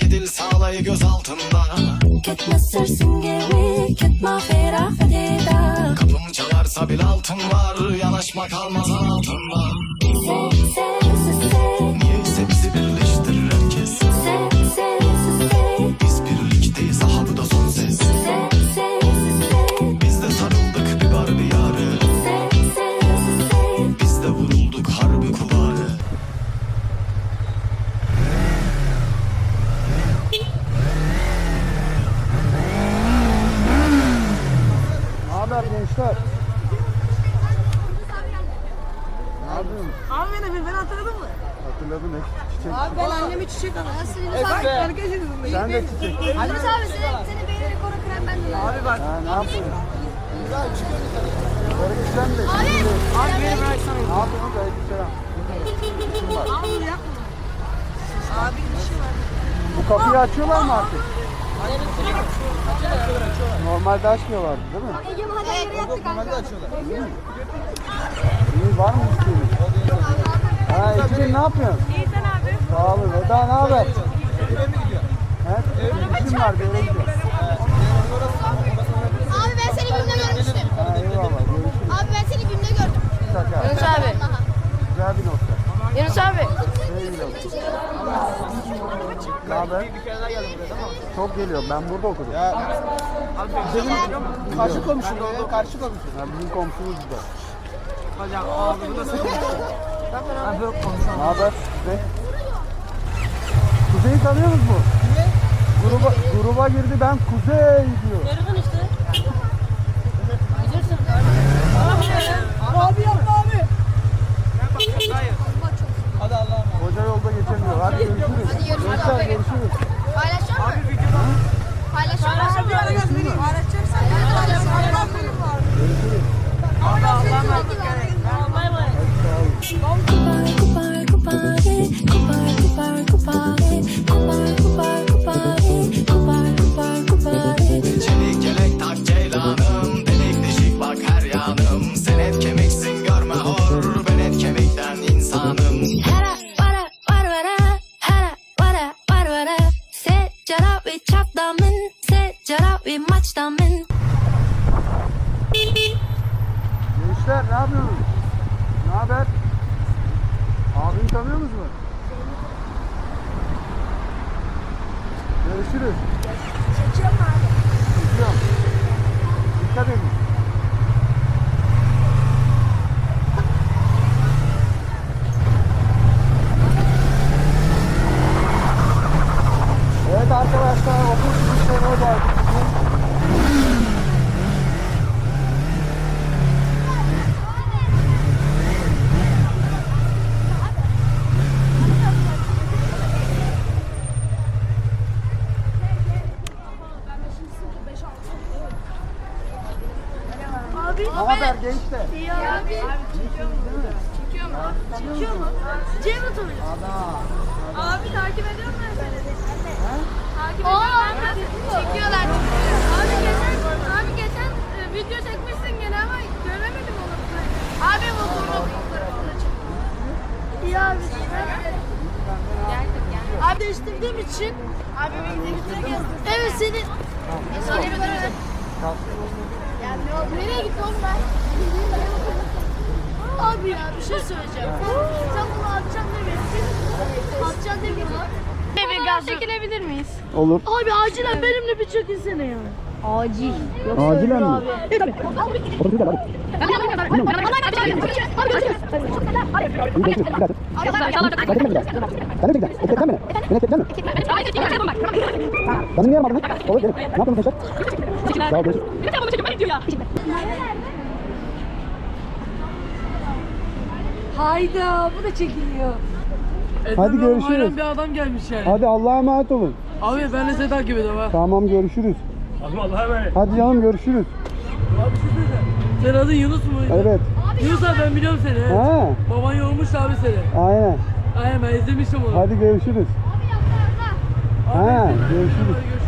terk edildi sağlayı göz altında. Gitme sersin geri gitme ferah Kapım çalarsa bil altın var Yanaşma kalmaz altın var Sev sev gençler? Ne yapıyorsunuz? Abi beni, beni hatırladın mı? Hatırladım ek çiçek. Abi ben anneme çiçek aldım. Bak herkesin Sen de çiçek. Yunus abi seni, seni beğenerek onu kıran ben de. Abi bak. Ha, ne yapıyorsun? Aleykümselam de. Abi. Abi beni bıraksana. Ne yapıyorsunuz? Aleykümselam. Abi yapma. Abi işi var. Bu kapıyı açıyorlar mı artık? Normalde açmıyorlardı değil mi? Mahalle yattı kanka. İyi var mı isteğiniz? Ha Ekin ne yapıyorsun? İyi sen abi. Sağ olun. Eda ne haber? He? İşim var bir yere gidiyorum. Abi ben seni günde görmüştüm. Ha eyvallah. Görüşürüz. Abi ben seni günde gördüm. Yunus abi. Güzel bir nokta. Yunus abi. Ne haber? Çok geliyor. Ben burada okudum. Ya, Karşı komşu oldu. Karşı komşu. ya bizim komşumuz da. Hocam abi bu da senin. Abi yok komşu. Ne haber? Kuzey? Kuzey'i tanıyor musun bu? Gruba, gruba girdi ben Kuzey diyor. Abi yapma abi. Hadi Gençler ne yapıyorsunuz? Ne haber? Abini tanıyor musunuz? Görüşürüz. Çekiyorum abi. Çekiyorum. Dikkat edin. Evet arkadaşlar okul Ne haber gençler? İyi abi. Çekiyor mu? Çekiyor mu? Cem atıyor. Abi takip ediyorum ben seni. Takip ediyorum ben de. Çekiyorlar. Abi geçen, abi geçen e, video çekmişsin gene ama göremedim onu. Abi bu bunu. İyi abi. Abi değiştirdiğim için abi Evet seni Söyleyebilirim. Ya ne oldu? Nereye gitti oğlum ben? Abi ya bir şey söyleyeceğim. Sen bunu atacaksın demeyin. Atacaksın demeyin. Bir gaz çekilebilir miyiz? Olur. Abi acilen benimle bir çekinsene ya. Acil. Acilen mi? Benim niye aramadın? Olur gelin. Ne yapıyorsun gençler? Sağ ol görüşürüz. Hayda bu da çekiliyor. Hadi görüşürüz. Bir adam gelmiş yani. Hadi Allah'a emanet olun. Abi ben de seni takip ediyorum ha. Tamam görüşürüz. Hadi canım görüşürüz. Abi şey söyleyeceğim. Senin adın Yunus mu? Evet. Yunus abi ben biliyorum seni. Evet. Ha, Baban yormuş abi seni. aynen. Aynen ben izlemiştim onu. Hadi görüşürüz. Abi, Ha, izledim. görüşürüz. Hadi